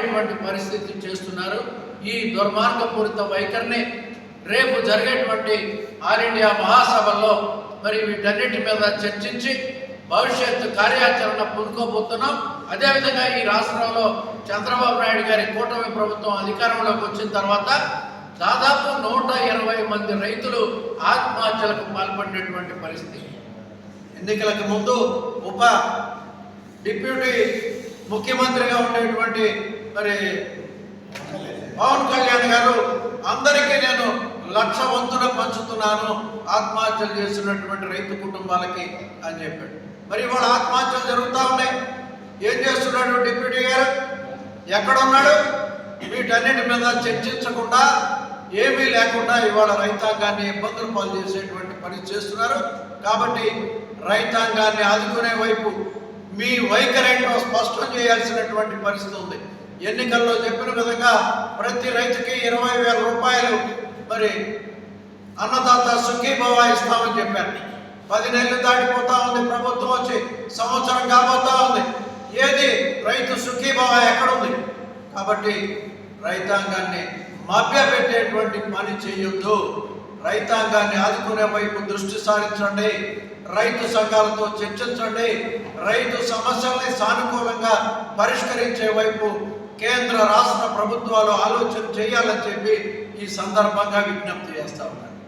కాపాడేటువంటి పరిస్థితి చేస్తున్నారు. ఈ దుర్మార్గపూరిత వైఖరిని రేపు జరిగేటువంటి ఆల్ ఇండియా మహాసభల్లో మరి వీటన్నిటి మీద చర్చించి భవిష్యత్తు కార్యాచరణ పూనుకోబోతున్నాం. అదేవిధంగా ఈ రాష్ట్రంలో చంద్రబాబు నాయుడు గారి కూటమి ప్రభుత్వం అధికారంలోకి వచ్చిన తర్వాత దాదాపు నూట ఇరవై మంది రైతులు ఆత్మహత్యలకు పాల్పడినటువంటి పరిస్థితి. ఎన్నికలకు ముందు ఉప డిప్యూటీ ముఖ్యమంత్రిగా ఉండేటువంటి మరి పవన్ కళ్యాణ్ గారు అందరికీ నేను లక్ష వంతున పంచుతున్నాను ఆత్మహత్యలు చేస్తున్నటువంటి రైతు కుటుంబాలకి అని చెప్పాడు. మరి ఇవాళ ఆత్మహత్యలు జరుగుతూ ఉన్నాయి. ఏం చేస్తున్నాడు డిప్యూటీ గారు? ఎక్కడ ఉన్నాడు వీటన్నిటి మీద చర్చించకుండా ఏమీ లేకుండా ఇవాళ రైతాంగాన్ని ఇబ్బందులు పాలు చేసేటువంటి పని చేస్తున్నారు. కాబట్టి రైతాంగాన్ని ఆదుకునే వైపు మీ వైఖరి స్పష్టం చేయాల్సినటువంటి పరిస్థితి ఉంది. ఎన్నికల్లో చెప్పిన విధంగా ప్రతి రైతుకి ఇరవై వేల రూపాయలు మరి అన్నదాత సుఖీభవ ఇస్తామని చెప్పారు. పది నెలలు దాటిపోతా ఉంది ప్రభుత్వం వచ్చి సంవత్సరం కాబోతా ఉంది. ఏది? రైతు సుఖీభవ ఎక్కడుంది? కాబట్టి రైతాంగాన్ని మభ్యపెట్టేటువంటి పని చేయొద్దు. రైతాంగాన్ని ఆదుకునే వైపు దృష్టి సారించండి. రైతు సంఘాలతో చర్చించండి. రైతు సమస్యల్ని సానుకూలంగా పరిష్కరించే వైపు కేంద్ర రాష్ట్ర ప్రభుత్వాలు ఆలోచన చేయాలని చెప్పి ఈ సందర్భంగా విజ్ఞప్తి చేస్తా ఉన్నారు